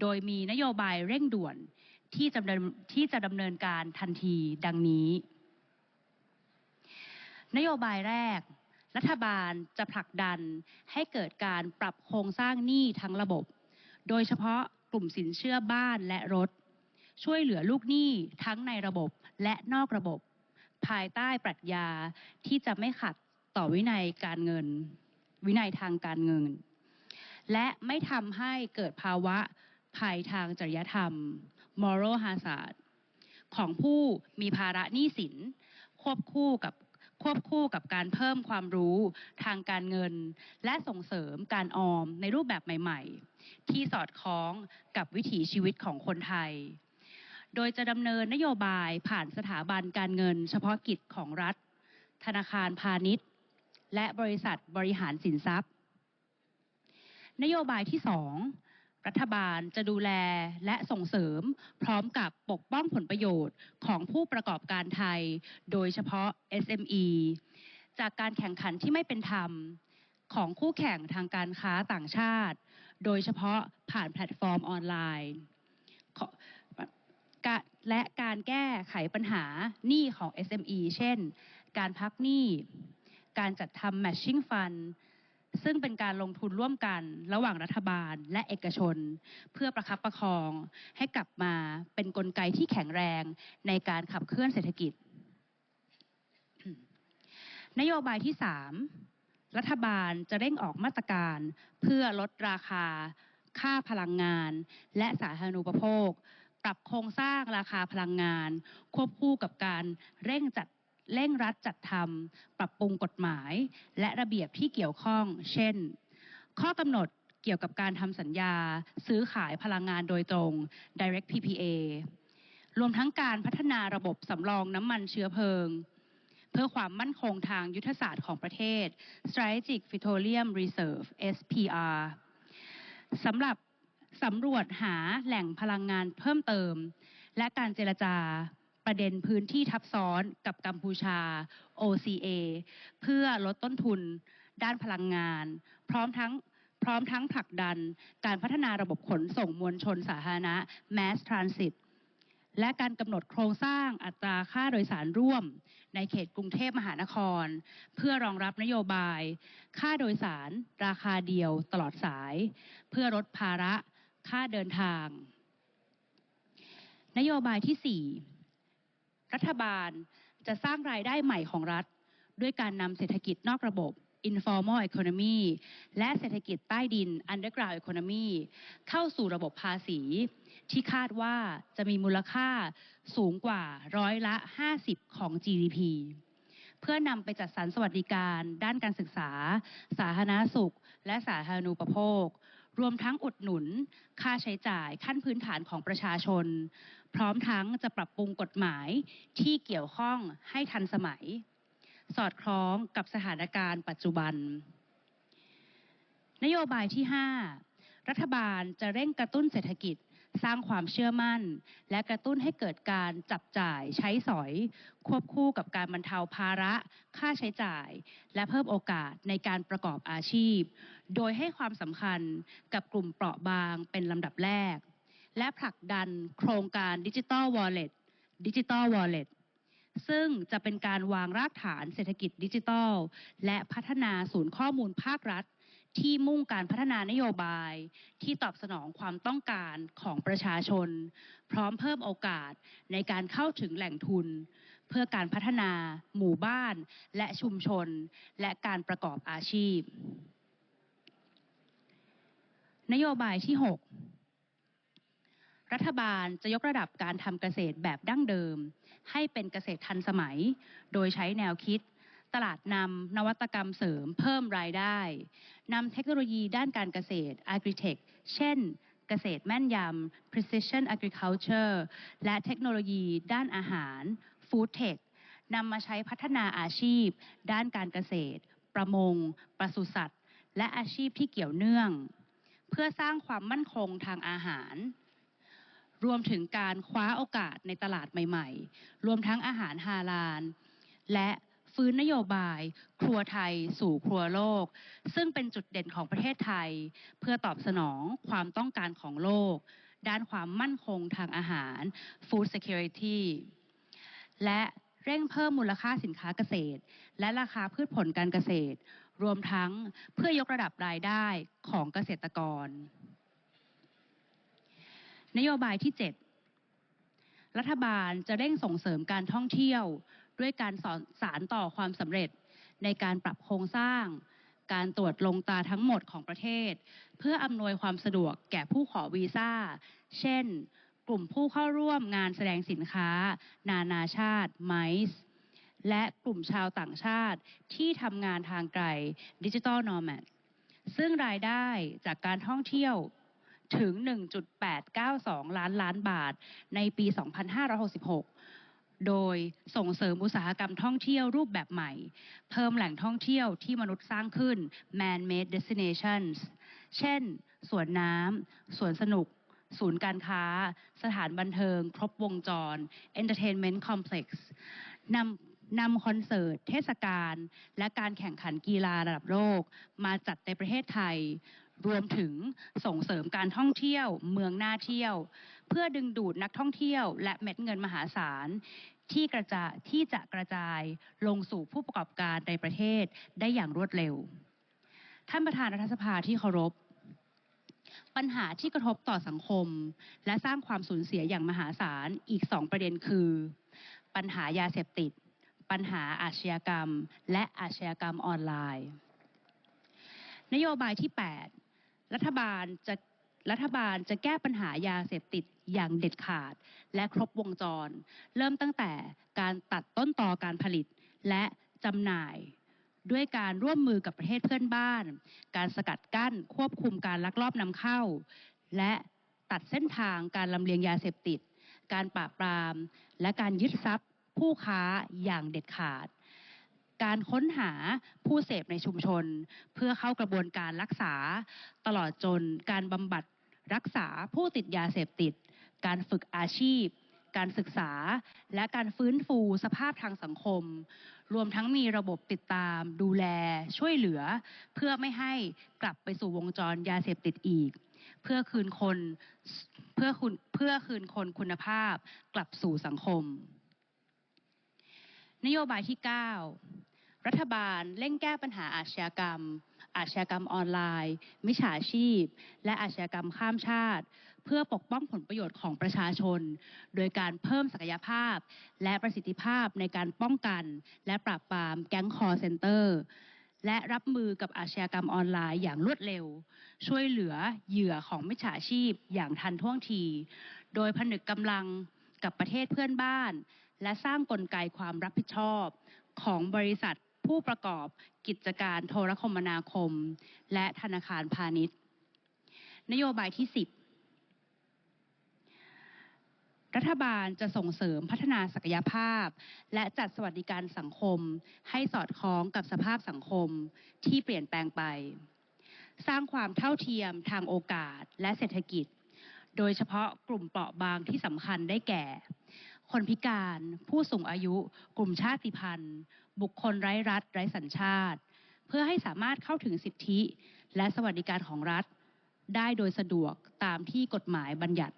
โดยมีนโยบายเร่งด่วนที่จะดำเนินที่จะดำเนินการทันทีดังนี้ นโยบายแรก รัฐบาลจะผลักดันให้เกิดการปรับโครงสร้างหนี้ทั้งระบบ โดยเฉพาะกลุ่มสินเชื่อบ้านและรถ ช่วยเหลือลูกหนี้ทั้งในระบบและนอกระบบ ภายใต้ปรัชญาที่จะไม่ขัดต่อวินัยการเงิน วินัยทางการเงิน และไม่ทำให้เกิดภาวะ ภัยทางจริยธรรม moral hazard ของผู้มีภาระหนี้สิน ควบคู่กับควบคู่กับการเพิ่มความรู้ทางการเงิน และส่งเสริมการออมในรูปแบบใหม่ ๆ ที่สอดคล้องกับวิถีชีวิตของคนไทย โดยจะดำเนินนโยบายผ่านสถาบันการเงิน เฉพาะกิจของรัฐ ธนาคารพาณิชย์ และบริษัทบริหารสินทรัพย์ นโยบายที่2 รัฐบาลจะดูแลและส่งเสริมพร้อมกับปกป้องผลประโยชน์ของผู้ประกอบการไทย โดยเฉพาะ SME จากการแข่งขันที่ไม่เป็นธรรมของคู่แข่งทางการค้าต่างชาติ โดยเฉพาะผ่านแพลตฟอร์มออนไลน์และการแก้ไขปัญหาหนี้ของ SME เช่น การพักหนี้ การจัดทำ matching fund ซึ่งเป็นการลงทุนร่วมกันระหว่างรัฐบาลและเอกชน เพื่อประคับประคองให้กลับมาเป็นนกลไกที่แข็งแรงในการขับเคลื่อนเศรษฐกิจ นโยบายที่ 3 รัฐบาลจะเร่งออกมาตรการ เพื่อลดราคา ค่าพลังงาน และสาธารณูปโภค ปรับโครงสร้างราคาพลังงาน ควบคู่กับการเร่งจัด เร่งรัดจัดทำปรับปรุงกฎหมาย และระเบียบที่เกี่ยวข้อง เช่น ข้อกำหนดเกี่ยวกับการทำสัญญา ซื้อขายพลังงานโดยตรง direct PPA รวมทั้งการพัฒนาระบบสำรองน้ำมันเชื้อเพลิง เพื่อความมั่นคงทางยุทธศาสตร์ของประเทศ Strategic Petroleum Reserve SPR สำหรับสำรวจหาแหล่งพลังงานเพิ่มเติม และการเจรจา ประเด็นพื้นที่ทับซ้อนกับกัมพูชา OCA เพื่อลดต้นทุนด้านพลังงาน พร้อมทั้งพร้อมทั้งผลักดันการพัฒนาระบบขนส่งมวลชนสาธารณะ Mass Transit และการกำหนดโครงสร้างอัตราค่าโดยสารร่วม ในเขตกรุงเทพมหานคร เพื่อรองรับนโยบาย ค่าโดยสารราคาเดียวตลอดสาย เพื่อลดภาระค่าเดินทาง นโยบายที่ 4 รัฐบาลจะสร้างรายได้ใหม่ของรัฐ ด้วยการนำเศรษฐกิจนอกระบบ informal economy และเศรษฐกิจใต้ดิน underground economy เข้าสู่ระบบภาษี ที่คาดว่าจะมีมูลค่าสูงกว่าร้อยละ 50 ของ GDP เพื่อนำไปจัดสรรสวัสดิการ ด้านการศึกษา สาธารณสุข และสาธารณูปโภค รวมทั้งอุดหนุน ค่าใช้จ่ายขั้นพื้นฐานของประชาชน พร้อมทั้งจะปรับปรุงกฎหมายที่เกี่ยวข้องให้ทันสมัย สอดคล้องกับสถานการณ์ปัจจุบัน นโยบายที่ 5 รัฐบาลจะเร่งกระตุ้นเศรษฐกิจสร้างความเชื่อมั่น และกระตุ้นให้เกิดการจับจ่ายใช้สอย ควบคู่กับการบรรเทาภาระ ค่าใช้จ่าย และเพิ่มโอกาสในการประกอบอาชีพ โดยให้ความสำคัญกับกลุ่มเปราะบางเป็นลำดับแรก และผลักดันโครงการดิจิตอลวอลเล็ตดิจิตอลวอลเล็ตซึ่งจะเป็นการวางรากฐานเศรษฐกิจดิจิทัล และพัฒนาศูนย์ข้อมูลภาครัฐ ที่มุ่งการพัฒนานโยบาย ที่ตอบสนองความต้องการของประชาชน พร้อมเพิ่มโอกาสในการเข้าถึงแหล่งทุน เพื่อการพัฒนา หมู่บ้าน และชุมชน และการประกอบอาชีพ นโยบายที่ 6 รัฐบาลจะยกระดับการทำเกษตรแบบดั้งเดิม ให้เป็นเกษตรทันสมัย โดยใช้แนวคิด ตลาดนำนวัตกรรมเสริมเพิ่มรายได้นำเทคโนโลยีด้านการเกษตร Agritech เช่นเกษตรแม่นยำ Precision Agriculture และเทคโนโลยีด้านอาหาร Food Tech นำมาใช้พัฒนาอาชีพ ด้านการเกษตร ประมง ปศุสัตว์ และอาชีพที่เกี่ยวเนื่อง เพื่อสร้างความมั่นคงทางอาหาร รวมถึงการคว้าโอกาสในตลาดใหม่ๆ รวมทั้งอาหารฮาลาล และฟื้นนโยบาย ครัวไทยสู่ครัวโลก ซึ่งเป็นจุดเด่นของประเทศไทย เพื่อตอบสนองความต้องการของโลก ด้านความมั่นคงทางอาหาร food security และเร่งเพิ่มมูลค่าสินค้าเกษตร และราคาพืชผลการเกษตร รวมทั้งเพื่อยกระดับรายได้ของเกษตรกร นโยบายที่7รัฐบาลจะเร่งส่งเสริมการท่องเที่ยวด้วยการสอนสารต่อความสำเร็จในการปรับโครงสร้าง การตรวจลงตาทั้งหมดของประเทศ เพื่ออำนวยความสะดวกแก่ผู้ขอวีซ่า เช่น กลุ่มผู้เข้าร่วมงานแสดงสินค้า นานาชาติ MICE และกลุ่มชาวต่างชาติที่ทำงานทางไกลดิจิ t a ลนอ m a d ซึ่งรายได้จากการท่องเที่ยว ถึง 1.892 ล้านล้านบาทในปี 2566 โดยส่งเสริมอุตสาหกรรมท่องเที่ยวรูปแบบใหม่ เพิ่มแหล่งท่องเที่ยวที่มนุษย์สร้างขึ้น man-made destinations เช่น สวนน้ำ สวนสนุก ศูนย์การค้า สถานบันเทิง ครบวงจร entertainment complex นำนำคอนเสิร์ต เทศกาล และการแข่งขันกีฬาระดับโลก มาจัดในประเทศไทย รวมถึงส่งเสริมการท่องเที่ยวเมืองน่าเที่ยว เพื่อดึงดูดนักท่องเที่ยวและเม็ดเงินมหาศาลที่กระจาที่จะกระจายลงสู่ผู้ประกอบการในประเทศได้อย่างรวดเร็ว ท่านประธานรัฐสภาที่เคารพ ปัญหาที่กระทบต่อสังคม และสร้างความสูญเสียอย่างมหาศาลอีกสองประเด็นคือ ปัญหายาเสพติด ปัญหาอาชญากรรม และอาชญากรรมออนไลน์ นโยบายที่ 8 รัฐบาลจะรัฐบาลจะแก้ปัญหายาเสพติดอย่างเด็ดขาดและครบวงจร เริ่มตั้งแต่การตัดต้นตอการผลิตและจำหน่ายด้วยการร่วมมือกับประเทศเพื่อนบ้าน การสกัดกั้นควบคุมการลักลอบนำเข้า และตัดเส้นทางการลำเลียงยาเสพติด การปราบปราม และการยึดทรัพย์ผู้ค้าอย่างเด็ดขาด การค้นหาผู้เสพในชุมชน เพื่อเข้ากระบวนการรักษา ตลอดจนการบำบัดรักษาผู้ติดยาเสพติด การฝึกอาชีพ การศึกษา และการฟื้นฟูสภาพทางสังคม รวมทั้งมีระบบติดตาม ดูแล ช่วยเหลือ เพื่อไม่ให้กลับไปสู่วงจรยาเสพติดอีก เพื่อคืนคนเพื่อคุณเพื่อคืนคนคุณภาพกลับสู่สังคมนโยบายที่ 9 รัฐบาลเร่งแก้ปัญหาอาชญากรรม อาชญากรรมออนไลน์ มิจฉาชีพ และอาชญากรรมข้ามชาติ เพื่อปกป้องผลประโยชน์ของประชาชน โดยการเพิ่มศักยภาพ และประสิทธิภาพในการป้องกัน และปราบปรามแก๊งคอร์เซนเตอร์และรับมือกับอาชญากรรมออนไลน์อย่างรวดเร็ว ช่วยเหลือเหยื่อของมิจฉาชีพอย่างทันท่วงที โดยผนึกกำลังกับประเทศเพื่อนบ้าน และสร้างกลไกความรับผิดชอบของบริษัท ผู้ประกอบกิจการโทรคมนาคม และธนาคารพาณิชย์ นโยบายที่ 10 รัฐบาลจะส่งเสริมพัฒนาศักยภาพ และจัดสวัสดิการสังคม ให้สอดคล้องกับสภาพสังคมที่เปลี่ยนแปลงไป สร้างความเท่าเทียมทางโอกาสและเศรษฐกิจ โดยเฉพาะกลุ่มเปราะบางที่สำคัญได้แก่คนพิการ ผู้สูงอายุ กลุ่มชาติพันธุ์ บุคคลไร้รัฐไร้สัญชาติ เพื่อให้สามารถเข้าถึงสิทธิและสวัสดิการของรัฐได้โดยสะดวกตามที่กฎหมายบัญญัติ